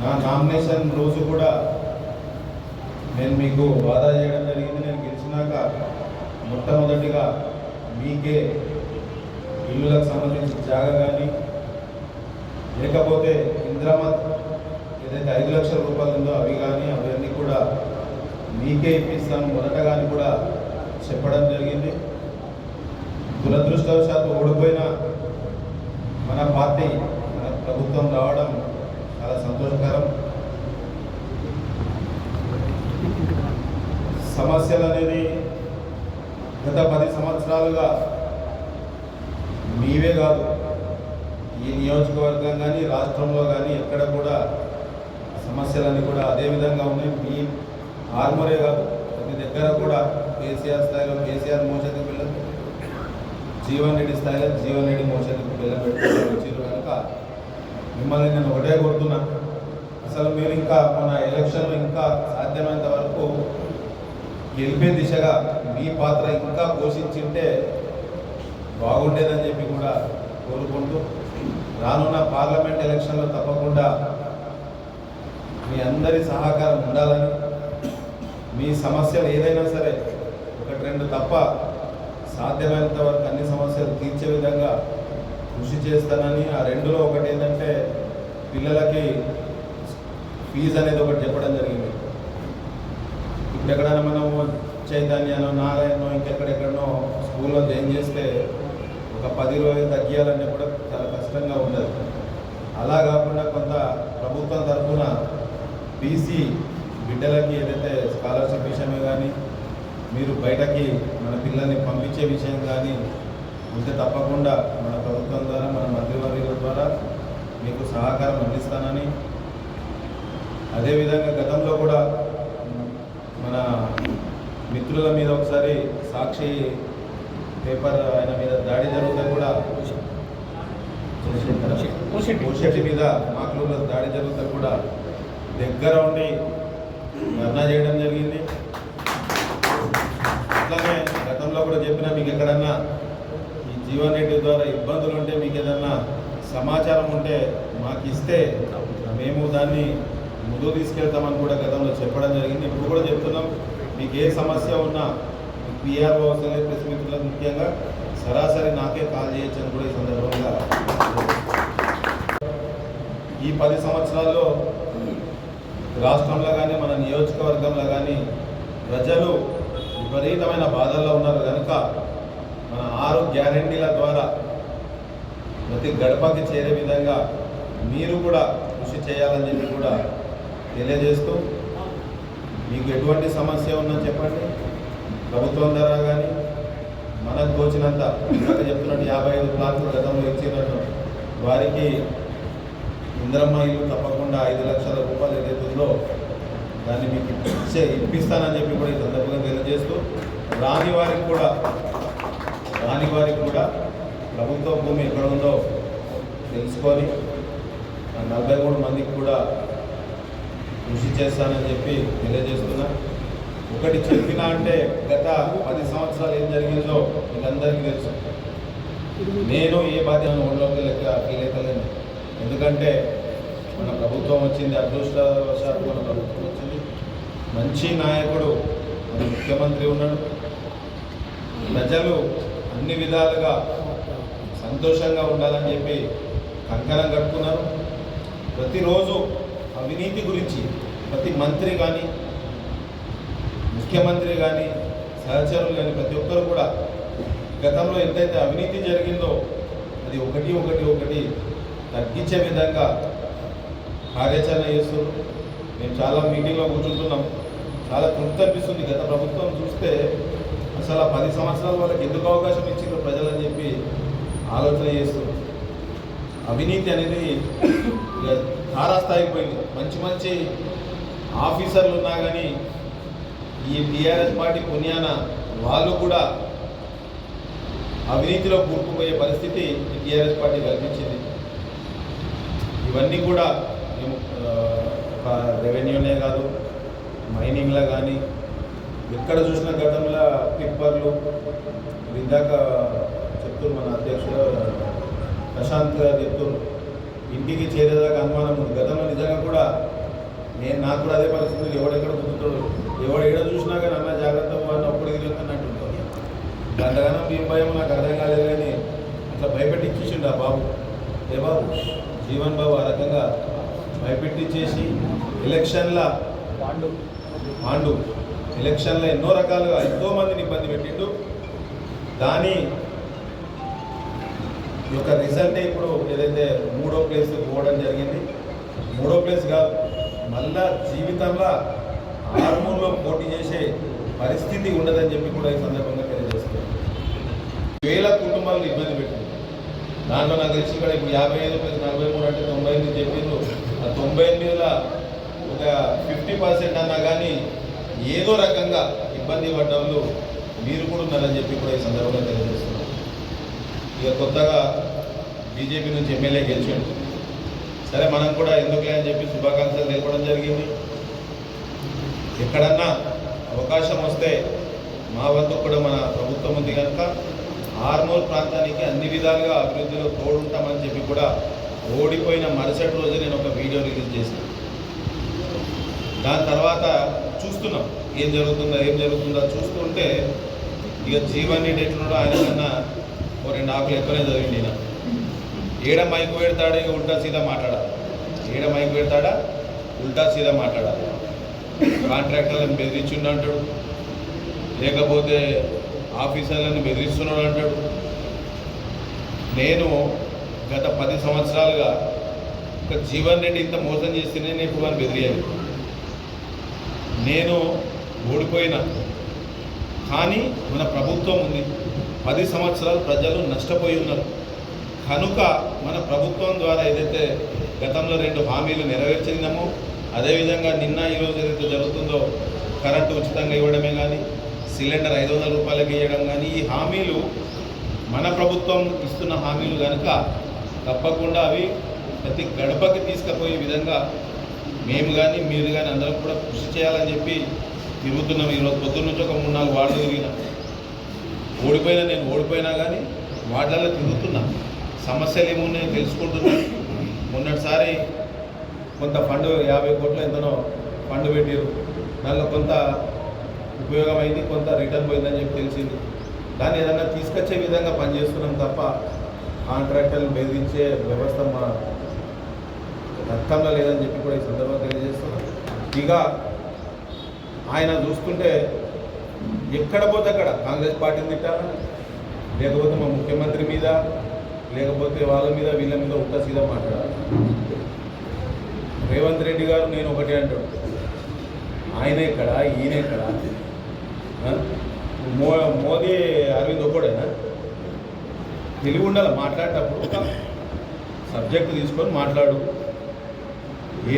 నా నామినేషన్ రోజు కూడా నేను మీకు వాదా చేయడం జరిగింది. నేను గెలిచినాక మొట్టమొదటిగా మీకే ఇల్లులకు సంబంధించిన జాగా కానీ లేకపోతే ఇంద్రమత్ ఏదైతే ఐదు లక్షల రూపాయలు ఉందో అవి కానీ అవన్నీ కూడా మీకే ఇప్పిస్తాను. మొదటగాని కూడా చెప్పడం జరిగింది. దురదృష్టవశాత్తు ఓడిపోయిన మన పార్టీ మన ప్రభుత్వం రావడం చాలా సంతోషకరం. సమస్యలు అనేది గత పది సంవత్సరాలుగా మీవే కాదు ఈ నియోజకవర్గం కానీ రాష్ట్రంలో కానీ ఎక్కడ కూడా సమస్యలన్నీ కూడా అదే విధంగా ఉన్నాయి. మీ ఆర్మరే కాదు ప్రతి దగ్గర కూడా కేసీఆర్ స్థాయిలో కేసీఆర్ మోసతి పిల్లలు జీవన్ రెడ్డి స్థాయిలో జీవన్ రెడ్డి మోసతి పిల్లలు పెట్టుకుని వచ్చారు కనుక మిమ్మల్ని నేను ఒకటే కోరుతున్నా. అసలు మీరు ఇంకా మన ఎలక్షన్లో ఇంకా సాధ్యమైనంత వరకు గెలిపే దిశగా మీ పాత్ర ఇంకా పోషించింటే బాగుండేదని చెప్పి కూడా కోరుకుంటూ రానున్న పార్లమెంట్ ఎలక్షన్లో తప్పకుండా మీ అందరి సహకారం ఉండాలని మీ సమస్యలు ఏదైనా సరే ఒకటి రెండు తప్ప సాధ్యమైనంత వరకు అన్ని సమస్యలు తీర్చే విధంగా కృషి చేస్తానని ఆ రెండులో ఒకటి ఏంటంటే పిల్లలకి ఫీజు అనేది ఒకటి చెప్పడం జరిగింది. ఇప్పుడు ఎక్కడైనా మనము చైతన్యనో నారాయణో ఇంకెక్కడెక్కడనో స్కూల్లో జాయిన్ చేస్తే ఒక పది రోజులు తగ్గియాలంటే కూడా చాలా కష్టంగా ఉండదు. అలా కాకుండా కొంత ప్రభుత్వం తరఫున బీసీ బిడ్డలకి ఏదైతే స్కాలర్షిప్ విషయమే కానీ మీరు బయటకి మన పిల్లల్ని పంపించే విషయం కానీ ఉంటే తప్పకుండా మన ప్రభుత్వం ద్వారా మన మంత్రివర్యుల ద్వారా మీకు సహకారం అందిస్తానని. అదేవిధంగా గతంలో కూడా మన మిత్రుల మీద ఒకసారి సాక్షి పేపర్ ఆయన మీద దాడి జరిగితే కూడా భవిష్యత్తు మీద మాకులో దాడి జరిగితే కూడా దగ్గర ఉండి ధర్నా చేయడం జరిగింది. అట్లానే గతంలో కూడా చెప్పిన మీకు ఎక్కడన్నా జీవన్ రెడ్డి ద్వారా ఇబ్బందులు ఉంటే మీకు ఏదన్నా సమాచారం ఉంటే మాకు ఇస్తే మేము దాన్ని ముందుకు తీసుకెళ్తామని కూడా గతంలో చెప్పడం జరిగింది. ఇప్పుడు కూడా చెప్తున్నాం. మీకు ఏ సమస్య ఉన్నా పిఆర్ఓ అవసరం ప్రెస్ మిత్రులకు ముఖ్యంగా. సరాసరి నాకే కాల్ చేయొచ్చు అని కూడా ఈ సందర్భంగా ఈ పది సంవత్సరాల్లో రాష్ట్రంలో కానీ మన నియోజకవర్గంలో కానీ ప్రజలు విపరీతమైన బాధల్లో ఉన్నారు. కనుక ఆరు గ్యారంటీల ద్వారా ప్రతి గడపకి చేరే విధంగా మీరు కూడా కృషి చేయాలని చెప్పి కూడా తెలియజేస్తూ మీకు ఎటువంటి సమస్య ఉన్నా చెప్పండి. ప్రభుత్వం ద్వారా కానీ మనకు తోచినంత ఇందాక చెప్తున్నట్టు యాభై ఐదు ప్లాట్లు గతంలో ఇచ్చినట్టు వారికి ఇంద్రమ్మ ఇల్లు తప్పకుండా ఐదు లక్షల రూపాయలు ఏదైతే ఉందో దాన్ని మీకు ఇచ్చే ఇప్పిస్తానని చెప్పి కూడా ఈ సందర్భంగా తెలియజేస్తూ రాని వారికి కూడా రాని వారికి కూడా ప్రభుత్వ భూమి ఎక్కడ ఉందో తెలుసుకొని ఆ నలభై మూడు మందికి కూడా కృషి చేస్తానని చెప్పి తెలియజేస్తున్నా. ఒకటి చెప్పినా అంటే గత పది సంవత్సరాలు ఏం జరిగిందో వీళ్ళందరికీ తెలుసు. నేను ఏ బాధ్యత ఒళ్ళోకి లెక్క ఫీల్ అవుతలేను ఎందుకంటే మన ప్రభుత్వం వచ్చింది అదృష్టవశాత్తు మన ప్రభుత్వం వచ్చింది. మంచి నాయకుడు మన ముఖ్యమంత్రి ఉన్నాడు. ప్రజలు అన్ని విధాలుగా సంతోషంగా ఉండాలని చెప్పి కంకణం కట్టుకున్నారు. ప్రతిరోజు అవినీతి గురించి ప్రతి మంత్రి కానీ ముఖ్యమంత్రి కానీ సహచరులు కానీ ప్రతి ఒక్కరు కూడా గతంలో ఎంతైతే అవినీతి జరిగిందో అది ఒకటి ఒకటి ఒకటి తగ్గించే విధంగా కార్యాచరణ చేస్తున్నారు. మేము చాలా మీటింగ్లో కూర్చుంటున్నాం. చాలా తృప్తి అనిపిస్తుంది. గత ప్రభుత్వం చూస్తే అసలు ఆ పది సంవత్సరాల వాళ్ళకి ఎందుకు అవకాశం ఇచ్చిందో ప్రజలని చెప్పి ఆలోచన చేస్తున్నారు అవినీతి అనేది ఇక తారాస్థాయికి పోయింది. మంచి మంచి ఆఫీసర్లు ఉన్నా కానీ ఈ టీఆర్ఎస్ పార్టీ పుణ్యాన వాళ్ళు కూడా అవినీతిలో కూరుకుపోయే పరిస్థితి టీఆర్ఎస్ పార్టీ కల్పించింది. ఇవన్నీ కూడా మేము ఒక రెవెన్యూనే కాదు మైనింగ్లో కానీ ఎక్కడ చూసిన గతంలో టిప్పర్లు ఇది ఇందాక చెప్తున్నారు మన అధ్యక్షుడు ప్రశాంత్ గారు చెప్తున్నారు ఇంటికి చేరేదాకా అనుమానం ఉంది. గతంలో నిజంగా కూడా నేను నాకు కూడా అదే పరిస్థితి ఎవడెక్కడ కుదురుతాడు ఎవడు ఎక్కడ చూసినా కానీ అన్న జాగ్రత్త అని అప్పుడు తిరుగుతున్నట్టు అంతగానో మీ భయం నాకు అర్థం కాలేదు కానీ అట్లా భయపెట్టించేసిండు ఆ బాబు. ఏ బాబు? జీవన్ బాబు ఆ రకంగా భయపెట్టించేసి ఎలక్షన్ల పాండు. పాండు. ఎలక్షన్లో ఎన్నో రకాలుగా ఎంతో మందిని ఇబ్బంది పెట్టిండు. దాని యొక్క రిజల్టే ఇప్పుడు ఏదైతే మూడో ప్లేస్ పోవడం జరిగింది. మూడో ప్లేస్ కాదు మళ్ళా జీవితంలో ఆర్మూర్లో పోటీ చేసే పరిస్థితి ఉండదని చెప్పి కూడా ఈ సందర్భంగా తెలియజేస్తుంది వేల కుటుంబాలను ఇబ్బంది పెట్టింది. దాంట్లో నాకు తెలిసి ఇక్కడ ఇప్పుడు యాభై ఐదు ప్లస్ నలభై మూడు అంటే తొంభై ఎనిమిది చెప్పిండ్రు. ఆ తొంభై ఎనిమిదిలో ఒక ఫిఫ్టీ పర్సెంట్ అన్నా కానీ ఏదో రకంగా ఇబ్బంది పడ్డవాళ్ళు మీరు కూడా ఉన్నారని చెప్పి కూడా ఈ సందర్భంగా తెలియజేస్తున్నాం. ఇక కొత్తగా బీజేపీ నుంచి ఎమ్మెల్యే గెలిచాడు. సరే మనం కూడా ఎందుకులే అని చెప్పి శుభాకాంక్షలు తెలపడం జరిగింది. ఎక్కడన్నా అవకాశం వస్తే మా వంతు కూడా మన ప్రభుత్వం ఉంది కనుక ఆర్మూర్ ప్రాంతానికి అన్ని విధాలుగా అభివృద్ధిలో తోడుంటామని చెప్పి కూడా ఓడిపోయిన మరుసటి రోజు నేను ఒక వీడియో రిలీజ్ చేశాను. దాని తర్వాత చూస్తున్నాం. ఏం జరుగుతుందో ఏం జరుగుతుందో చూస్తుంటే ఇక జీవన్ ఎట్లున్నాడో ఆయన కన్నా ఓ రెండు ఆకులు ఎక్కువనే చదివింది ఏడ మైకు పెడతాడా ఇక ఉల్టా సీదా మాట్లాడాలి. ఏడ మైకు పెడతాడా? ఉల్టా సీదా మాట్లాడాలి. కాంట్రాక్టర్లను బెదిరించిండు అంటాడు. లేకపోతే ఆఫీసర్లను బెదిరిస్తున్నాడు అంటాడు. నేను గత పది సంవత్సరాలుగా ఒక జీవన్ రెడ్డి ఇంత మోసం చేస్తేనే నేను ఇప్పుడు వాడిని బెదిరియాలి నేను ఓడిపోయినా. కానీ మన ప్రభుత్వం ఉంది. పది సంవత్సరాలు ప్రజలు నష్టపోయి ఉన్నారు. కనుక మన ప్రభుత్వం ద్వారా ఏదైతే గతంలో రెండు హామీలు నెరవేర్చినామో అదేవిధంగా నిన్న ఈరోజు ఏదైతే జరుగుతుందో కరెంటు ఉచితంగా ఇవ్వడమే కానీ సిలిండర్ ఐదు వందల రూపాయలకి ఇవ్వడం కానీ ఈ హామీలు మన ప్రభుత్వం ఇస్తున్న హామీలు కనుక తప్పకుండా అవి ప్రతి గడపకి తీసుకుపోయే విధంగా మేము కానీ మీరు కానీ అందరం కూడా కృషి చేయాలని చెప్పి తిరుగుతున్నాం. ఈరోజు పొద్దున్న నుంచి ఒక మూడు నాలుగు వార్డులు తిరిగిన. ఓడిపోయినా నేను ఓడిపోయినా కానీ వార్డులలో తిరుగుతున్నా. సమస్యలు ఏమున్నాయో తెలుసుకుంటున్నా. మొన్నటిసారి కొంత ఫండ్ యాభై కోట్లు ఎంతనో ఫండ్ పెట్టారు. దానిలో కొంత ఉపయోగమైంది కొంత రిటర్న్ పోయిందని చెప్పి తెలిసింది. దాన్ని ఏదన్నా తీసుకొచ్చే విధంగా పనిచేస్తున్నాం తప్ప కాంట్రాక్టర్లు బెదిరించే వ్యవస్థ మా రక్తంలో లేదని చెప్పి కూడా ఈ సందర్భంగా తెలియజేస్తున్నాం. ఇక ఆయన చూస్తుంటే ఎక్కడ పోతే అక్కడ కాంగ్రెస్ పార్టీని తిట్టాలా? లేకపోతే మా ముఖ్యమంత్రి మీద లేకపోతే వాళ్ళ మీద వీళ్ళ మీద ఉల్టా సీదా మాట్లాడాలి? రేవంత్ రెడ్డి గారు నేను ఒకటే అంటాడు ఆయన ఎక్కడ? ఈయన ఎక్కడ? మో మోదీ అరవింద్ ఒక్కడేనా? తెలివి ఉండాలి మాట్లాడేటప్పుడు? ఒక సబ్జెక్ట్ తీసుకొని మాట్లాడు.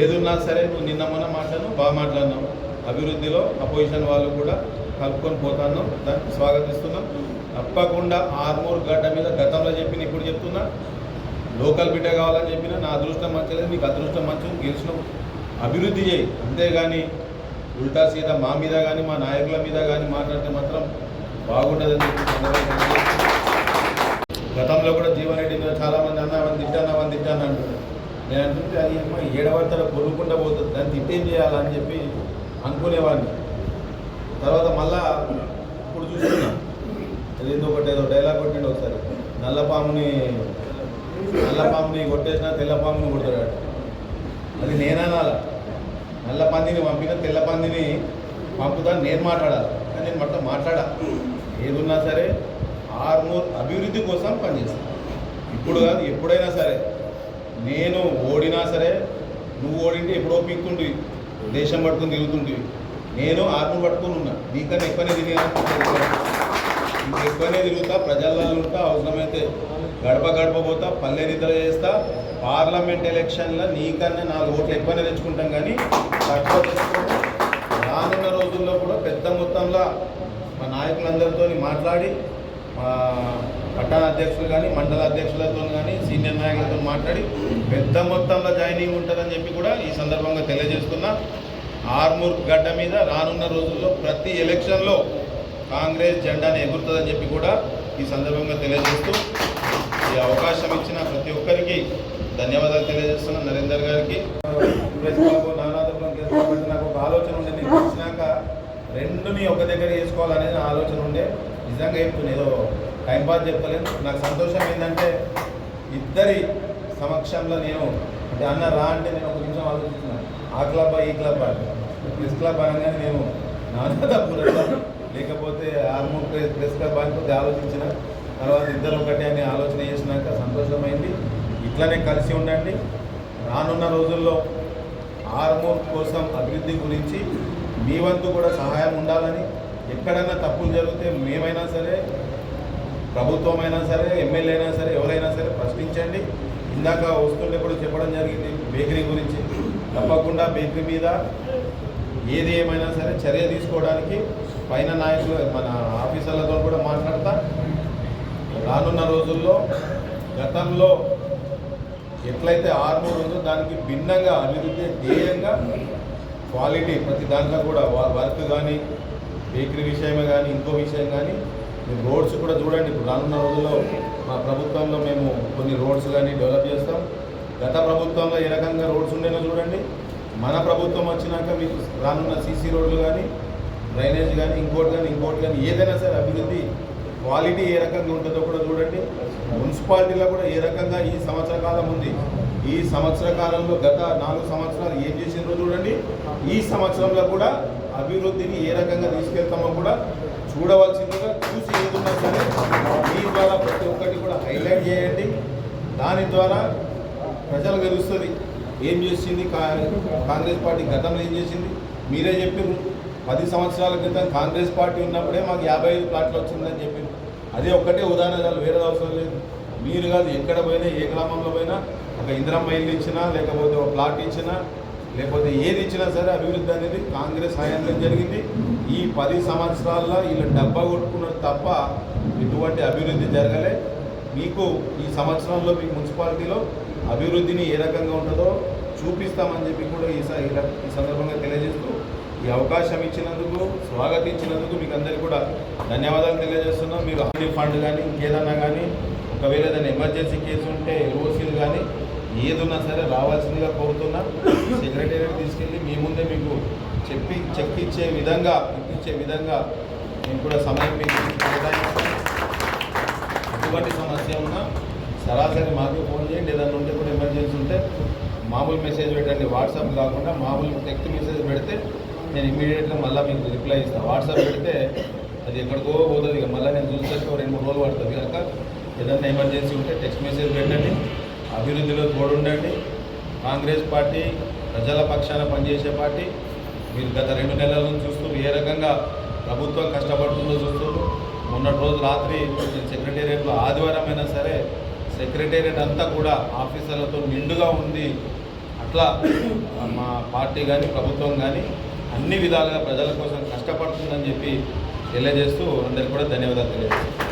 ఏదున్నా సరే నువ్వు నిన్న మొన్న మాట్లాడినావు బాగా మాట్లాడినావు. అభివృద్ధిలో అపోజిషన్ వాళ్ళు కూడా కలుపుకొని పోతాను దానికి స్వాగతిస్తున్నాం. తప్పకుండా ఆర్మూర్ గడ్డ మీద గతంలో చెప్పిన ఇప్పుడు చెప్తున్నా లోకల్ బిడ్డ కావాలని చెప్పిన నా అదృష్టం మంచిది నీకు అదృష్టం మంచిది గెలిచినావు. అభివృద్ధి చేయి. అంతేగాని ఉల్టా సీదా మా మీద కానీ మా నాయకుల మీద కానీ మాట్లాడితే మాత్రం బాగుండదని చెప్పి గతంలో కూడా జీవన్ రెడ్డి మీద చాలామంది అన్న అవన్నీ తిట్టాను అవన్నీ తిట్టాను అంటున్నారు. నేను అనుకుంటే అది అమ్మ ఏడవతల కొనుక్కుండా పోతుంది. దాన్ని తిట్టేం చేయాలని చెప్పి అనుకునేవాడిని. తర్వాత మళ్ళా ఇప్పుడు చూస్తున్నా. ఏదో ఒకటి ఏదో డైలాగ్ కొట్టిండు ఒకసారి. నల్లపాముని నల్లపాముని కొట్టేసిన తెల్లపాముని కొడతాడు అది నేననాల నల్ల పందిని పంపిన తెల్ల పందిని నేను మాట్లాడాలి. కానీ నేను మొత్తం మాట్లాడా. ఏదున్నా సరే ఆర్మూర్ అభివృద్ధి కోసం పనిచేస్తాను ఇప్పుడు కాదు ఎప్పుడైనా సరే. నేను ఓడినా సరే నువ్వు ఓడింటే ఎప్పుడో పీక్తుంటివి దేశం పట్టుకుని తిరుగుతుంటివి. నేను ఆత్మ పట్టుకుని ఉన్నా. నీకన్నా ఎక్కువనే తిరిగినా ఎక్కువనే తిరుగుతా ప్రజల్లో ఉంటా అవసరమైతే గడప గడప పోతా పల్లె నిద్ర చేస్తా. పార్లమెంట్ ఎలక్షన్లో నీకన్నా నాలుగు ఓట్లు ఎక్కువనే తెచ్చుకుంటాం కానీ తక్కువ రానున్న రోజుల్లో కూడా పెద్ద మొత్తంలో మా నాయకులందరితో మాట్లాడి మా పట్టణ అధ్యక్షులు కానీ మండల అధ్యక్షులతో కానీ సీనియర్ నాయకులతో మాట్లాడి పెద్ద మొత్తంలో జాయినింగ్ ఉంటుందని చెప్పి కూడా ఈ సందర్భంగా తెలియజేస్తున్నా. ఆర్మూర్ గడ్డ మీద రానున్న రోజుల్లో ప్రతి ఎలక్షన్లో కాంగ్రెస్ జెండాను ఎగురుతుందని చెప్పి కూడా ఈ సందర్భంగా తెలియజేస్తూ ఈ అవకాశం ఇచ్చిన ప్రతి ఒక్కరికి ధన్యవాదాలు తెలియజేస్తున్నా నరేందర్ గారికి. ప్రెస్ నానాదపురం నాకు ఒక ఆలోచన ఉండే. నేను వచ్చినాక రెండుని ఒక దగ్గర చేసుకోవాలనేది ఆలోచన ఉండే. నిజంగా చెప్తున్నా ఏదో టైంపాస్ చెప్తలేను నాకు సంతోషం ఏంటంటే ఇద్దరి సమక్షంలో నేను అంటే అన్న రా అంటే నేను ఒక నిమిషం ఆలోచిస్తున్నాను ఆ క్లబ్ ఈ క్లబ్ ప్రెస్ క్లబ్ అనగానే నేను నానాదపురం లేకపోతే ఆర్మూర్ ప్రెస్ ప్రెస్ క్లబ్ అని ఆలోచించిన. తర్వాత ఇద్దరు ఒకటే అని ఆలోచన చేసినాక సంతోషమైంది. ఇట్లనే కలిసి ఉండండి. రానున్న రోజుల్లో ఆర్మూర్ కోసం అభివృద్ధి గురించి మీ వంతు కూడా సహాయం ఉండాలని ఎక్కడైనా తప్పులు జరిగితే మేమైనా సరే ప్రభుత్వం అయినా సరే ఎమ్మెల్యే అయినా సరే ఎవరైనా సరే ప్రశ్నించండి. ఇందాక వస్తుండేప్పుడు చెప్పడం జరిగింది బేకరీ గురించి. తప్పకుండా బేకరీ మీద ఏది ఏమైనా సరే చర్య తీసుకోవడానికి పైన నాయకులు మన ఆఫీసర్లతో కూడా మాట్లాడతా. రానున్న రోజుల్లో గతంలో ఎట్లయితే ఆర్మూర్ ఉందో దానికి భిన్నంగా అభివృద్ధి ధ్యేయంగా క్వాలిటీ ప్రతి దాంట్లో కూడా వర్క్ కానీ బేకరీ విషయమే కానీ ఇంకో విషయం కానీ మీరు రోడ్స్ కూడా చూడండి ఇప్పుడు రానున్న రోజుల్లో మా ప్రభుత్వంలో మేము కొన్ని రోడ్స్ కానీ డెవలప్ చేస్తాం. గత ప్రభుత్వంలో ఏ రకంగా రోడ్స్ ఉండేనో చూడండి. మన ప్రభుత్వం వచ్చినాక మీకు రానున్న సీసీ రోడ్లు కానీ డ్రైనేజ్ కానీ ఇంకోటి కానీ ఇంకోటి కానీ ఏదైనా సరే అభివృద్ధి క్వాలిటీ ఏ రకంగా ఉంటుందో కూడా చూడండి. మున్సిపాలిటీలో కూడా ఏ రకంగా ఈ సంవత్సర కాలం ఉంది ఈ సంవత్సర కాలంలో గత నాలుగు సంవత్సరాలు ఏం చేసిందో చూడండి. ఈ సంవత్సరంలో కూడా అభివృద్ధిని ఏ రకంగా తీసుకెళ్తామో కూడా చూడవలసింది. చూసి సరే మీ ద్వారా ప్రతి ఒక్కటి కూడా హైలైట్ చేయండి. దాని ద్వారా ప్రజలు తెలుస్తుంది ఏం చేసింది? కా- కాంగ్రెస్ పార్టీ గతంలో ఏం చేసింది? మీరే చెప్పారు పది సంవత్సరాల క్రితం కాంగ్రెస్ పార్టీ ఉన్నప్పుడే మాకు యాభై ఐదు ప్లాట్లు వచ్చిందని చెప్పింది అదే ఒక్కటే ఉదాహరణ వేరే అవసరం లేదు. మీరు కాదు ఎక్కడ పోయినా ఏ గ్రామంలో పోయినా ఒక ఇంద్రం ఇల్లు ఇచ్చినా లేకపోతే ఒక ప్లాట్ ఇచ్చినా లేకపోతే ఏది ఇచ్చినా సరే అభివృద్ధి అనేది కాంగ్రెస్ హయాంలో జరిగింది. ఈ పది సంవత్సరాల్లో వీళ్ళు డబ్బా కొట్టుకున్నారు తప్ప ఎటువంటి అభివృద్ధి జరగలే. మీకు ఈ సంవత్సరంలో మీ మున్సిపాలిటీలో అభివృద్ధిని ఏ రకంగా ఉంటుందో చూపిస్తామని చెప్పి కూడా ఈ ఈ సందర్భంగా తెలియజేస్తూ ఈ అవకాశం ఇచ్చినందుకు స్వాగతించినందుకు మీకు అందరికీ కూడా ధన్యవాదాలు తెలియజేస్తున్నాం. మీరు హామీ ఫండ్ కానీ ఇంకేదన్నా కానీ ఒకవేళ ఏదైనా ఎమర్జెన్సీ కేసు ఉంటే ఓసీలు కానీ ఏదున్నా సరే రావాల్సిందిగా కోరుతున్నా. సెక్రటేరియట్ తీసుకెళ్ళి మీ ముందే మీకు చెప్పి చెక్ ఇచ్చే విధంగా ఇప్పించే విధంగా నేను కూడా సమయం మీకు ఎటువంటి సమస్య ఉన్నా సరాసరి మాకు ఫోన్ చేయండి. ఏదైనా ఉంటే కూడా ఎమర్జెన్సీ ఉంటే మామూలు మెసేజ్ పెట్టండి. వాట్సాప్ కాకుండా మామూలు టెక్స్ట్ మెసేజ్ పెడితే నేను ఇమీడియట్గా మళ్ళీ మీకు రిప్లై ఇస్తాను వాట్సాప్ పెడితే అది ఎక్కడికో పోతుంది. ఇక మళ్ళీ నేను చూసేసరికి రెండు మూడు రోజులు పడుతుంది. కనుక ఏదైనా ఎమర్జెన్సీ ఉంటే టెక్స్ట్ మెసేజ్ పెట్టండి. అభివృద్ధిలో తోడుండండి. కాంగ్రెస్ పార్టీ ప్రజల పక్షాన పనిచేసే పార్టీ. మీరు గత రెండు నెలల నుంచి చూస్తూ ఏ రకంగా ప్రభుత్వం కష్టపడుతుందో చూస్తూ మొన్నటి రోజు రాత్రి నేను సెక్రటేరియట్లో ఆదివారం అయినా సరే సెక్రటేరియట్ అంతా కూడా ఆఫీసర్లతో నిండుగా ఉంది అట్లా మా పార్టీ కానీ ప్రభుత్వం కానీ అన్ని విధాలుగా ప్రజల కోసం కష్టపడుతుందని చెప్పి తెలియజేస్తూ అందరికీ కూడా ధన్యవాదాలు తెలియజేస్తాను